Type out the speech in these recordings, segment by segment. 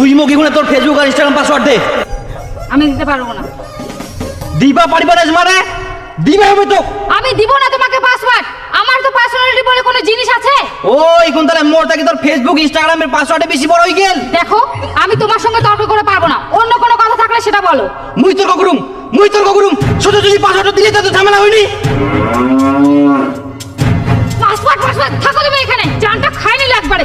তুই মুখে তোর ফেসবুক আর ইনস্টাগ্রাম পাসওয়ার্ড দে? আমি দিতে পারব না। দিবা পারিবা না মানে দিবে হবে তো। আমি দিব না তোমাকে পাসওয়ার্ড আমার তো পার্সোনালিটি বলে কোনো জিনিস আছে? ওই কোন তাহলে মোর থেকে তোর ফেসবুক ইনস্টাগ্রামের পাসওয়ার্ডে বেশি বড় হই গেল? দেখো আমি তোমার সঙ্গে তর্ক করে পারব না। অন্য কোনো কথা থাকলে সেটা বলো। মুই তর্ক করুম মুই তর্ক করুম। শুধু যদি পাসওয়ার্ড দিলে তো ঝামেলা হয়নি। পাসওয়ার্ড পাসওয়ার্ড থাকো তুমি এখানে। জানটা খাইনি একবারে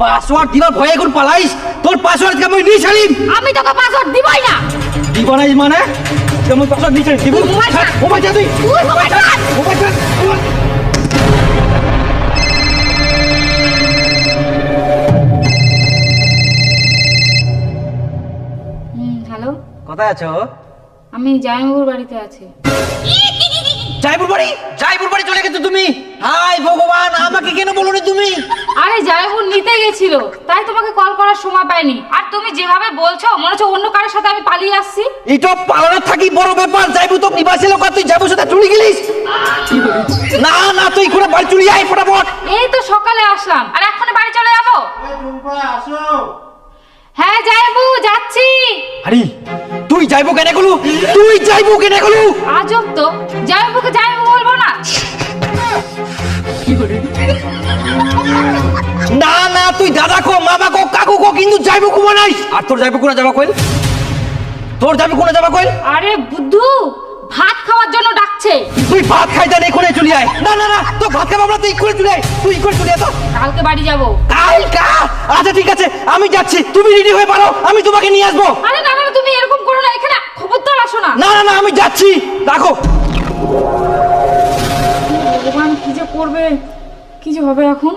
পাসওয়ার্ড দিবার ভয়ে এখন পালাইস? তোর পাসওয়ার্ড কেমন নিস আলিম আমি তোকে পাসওয়ার্ড দিবই না। দিব নাই মানে? কেমন পাসওয়ার্ড নিস দিব? ও বাচ্চা তুই। ও বাচ্চা ও বাচ্চা হ্যালো? কোথায় আছো? আমি জায়মুর বাড়িতে আছি। জায়মুর বাড়ি? জায়মুর জামাইবাবু নিতে গেছিল। তাই তোমাকে কল করার সময় পাইনি। আর তুমি যেভাবে বলছো মনে হচ্ছে অন্য কারোর সাথে আমি পালিয়ে আসছি। এটা পালানো থাকি বড় ব্যাপার যাইবো তো নিবাসী লোক আর তুই যাইবো সাথে চুরি গেলিস? না না তুই করে বাড়ি চুরি আয় ফটাফট। এই তো সকালে আসলাম। আর এখনই বাড়ি চলে যাব? হ্যাঁ জামাইবাবু যাচ্ছি। আরে তুই যাইবো কেন গেলু তুই যাইবো কেন গেলু আজব তো। জামাইবাবুকে জামাইবাবু বলব না। না না তুই দাদা কো মামা কো কাকু কো কিন্তু যাইবো কুমা নাই। আর তোর যাইবো কোনা যাবা কইল? তোর যাইবো কোনা যাবা কইল? আরে বুদ্ধু ভাত খাওয়ার জন্য ডাকছে। তুই ভাত খাইতে নেই কোনে চলি আয়। না না না তো ভাত খাব না তুই করে চলে আয়। তুই করে চলে আয় তো। কালকে বাড়ি যাব। কাল কা আচ্ছা ঠিক আছে আমি যাচ্ছি। তুমি রেডি হয়ে পারো আমি তোমাকে নিয়ে আসব। আরে না না না, তুমি এরকম করো না এখানে খবরদার আসো না। না না না আমি যাচ্ছি। রাখো। ভগবান কি যে করবে? কি যে হবে এখন?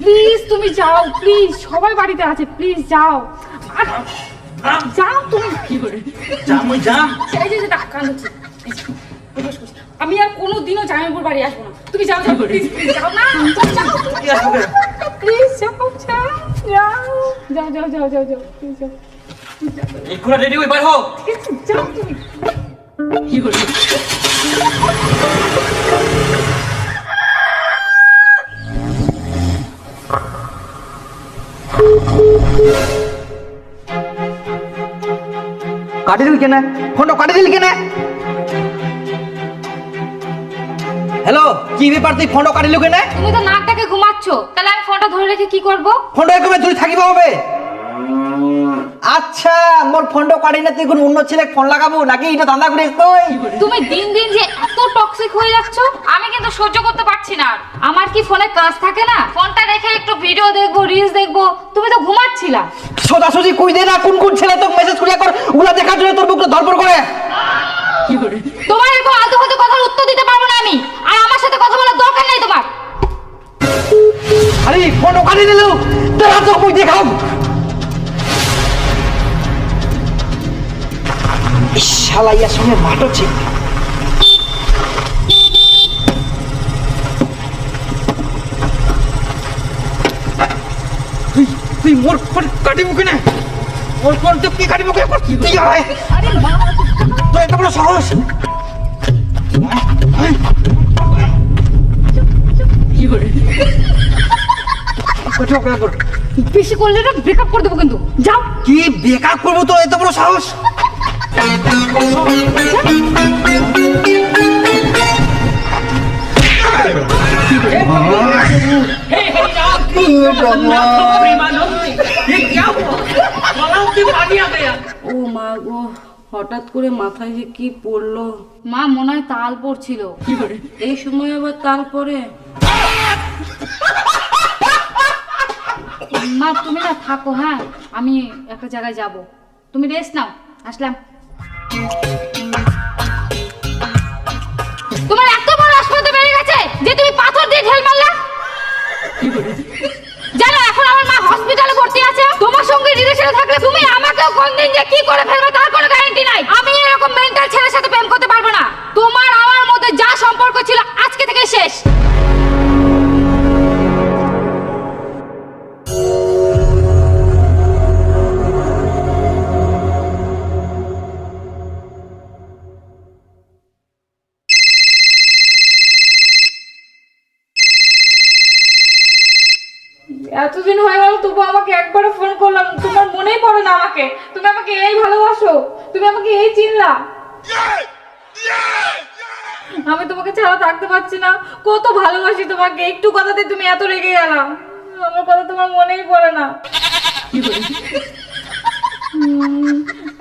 প্লিজ তুমি যাও প্লিজ সবাই বাড়িতে আছে প্লিজ যাও যাও তুমি কি করে ডাক্তার আমি আর কোনোদিনও জামাইপুর বাড়ি আসব না তুমি যাও যাও প্লিজ যাও না প্লিজ যাও যাও যাও যাও যাও যাও যাও যাও যাও কি করে কাটি দিল কেনে? ফোনটা কাটি দিল কেনে? হ্যালো কি ব্যাপার তুই ফোনটা কাটিল কেনে? তুমি তো নাকটাকে ঘুমাচ্ছ। তাহলে আমি ফোনটা ধরে রেখে কি করব? ফোনটা একবার ধরে থাকিব হবে। আচ্ছা মোর ফোনটা কাটি না তুই কোন অন্য ছেলে ফোন লাগাবো নাকি? এটা ধান্দা করিস তুই। তুমি দিন দিন যে এত টক্সিক হয়ে যাচ্ছ আমি কিন্তু সহ্য করতে পারছি না। আমার কি ফোনে কাজ থাকে না? ফোনটা রেখে একটু ভিডিও দেখব রিলস দেখব। তুমি তো ঘুমাচ্ছিলা। সোজাসুজি কই দে না কোন কোন ছেলে তোকে মেসেজ করিয়া কর উলা দেখার জন্য তোর বুকটা ধরপড় করে। তোমার এরকম আলতু ফালতু কথার উত্তর দিতে পারব না আমি। আর আমার সাথে কথা বলার দরকার নেই তোমার। আরে ফোনটা কাটি দিল তারা তো কই দেখাও শালাইয়ার সঙ্গে মাঠ হচ্ছে। তুই তুই মোর ফোন কাটিব কেন মোর ফোন তো কি কাটিব কেন তুই হয় আরে মা তো এত বড় সাহস। বেশি করলে না ব্রেকআপ করে দেবো কিন্তু। যাও। কি বেকার করব তো এত বড় সাহস? হঠাৎ করে মাথায় যে কি পড়ল মা, মনে হয় তাল পড়ছিল। এই সময় আবার তারপরে মা, তুমি না থাকো হ্যাঁ? আমি একটা জায়গায় যাব। তুমি রেস্ট নাও, আসলাম। তোমার এত বড় আসপাতে বেড়ে গেছে যে তুমি পাথর দিয়ে ঢেল মারলা? জানো, এখন আমার মা হসপিটালে ভর্তি আছে। তোমার সঙ্গে রিলেশনে থাকলে তুমি আমাকেও কোন দিন যে কি করে ফেলবে তার কোনো গ্যারান্টি নাই। আমি এরকম মেন্টাল ছেলের সাথে প্রেম করতে পারব না। তোমার আমার মধ্যে যা সম্পর্ক ছিল আজকে থেকে শেষ। এতদিন হয়ে গেল তবু আমাকে একবারও ফোন করলাম তোমার মনেই পড়ে না আমাকে। তুমি আমাকে এই ভালোবাসো। তুমি আমাকে এই চিনলা। আমি তোমাকে ছাড়া থাকতে পারছি না। কত ভালোবাসি তোমাকে। একটু কথাতে তুমি এত রেগে গেলাম আমার কথা তোমার মনেই পড়ে না।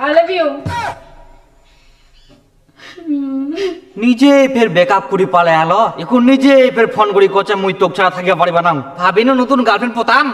আই লাভ ইউ নিজে ফের বেকআপ করি পালে আলো। এখন নিজে ফের ফোন করি, কচে মুই তোক ছাড়া থাকিয়া পারিবা না। ভাবি না নতুন গার্লফ্রেন্ড পতাম?